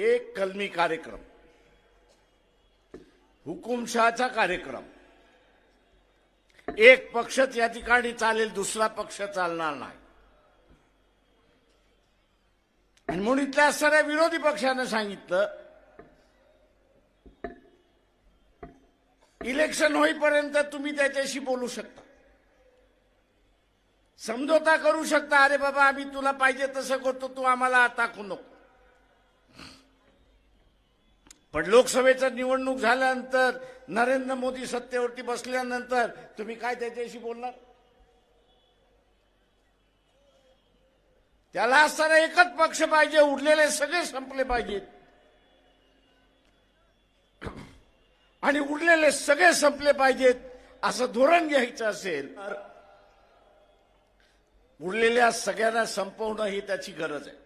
एक कलमी कार्यक्रम हुकुमशहाचा कार्यक्रम. एक पक्षच या ठिकाणी चालेल दुसरा पक्ष चालणार नाही. आणि म्हणून इथल्या असणाऱ्या विरोधी पक्षानं सांगितलं इलेक्शन होईपर्यंत तुम्ही त्याच्याशी बोलू शकता. समझोता करू शकता अरे बाबा आम्ही तुला पाहिजे तसं करतो तू आम्हाला टाकू नको. पण लोकसभेचं निवडणूक झाल्यानंतर नरेंद्र मोदी सत्तेवरती बसल्यानंतर तुम्ही काय त्याच्याशी बोलणार? त्याला असताना एकच पक्ष पाहिजे उरलेले सगळे संपले पाहिजेत. आणि उरलेले सगळे संपले पाहिजेत असं धोरण घ्यायचं असेल तर उरलेल्या सगळ्यांना संपवणं ही त्याची गरज आहे.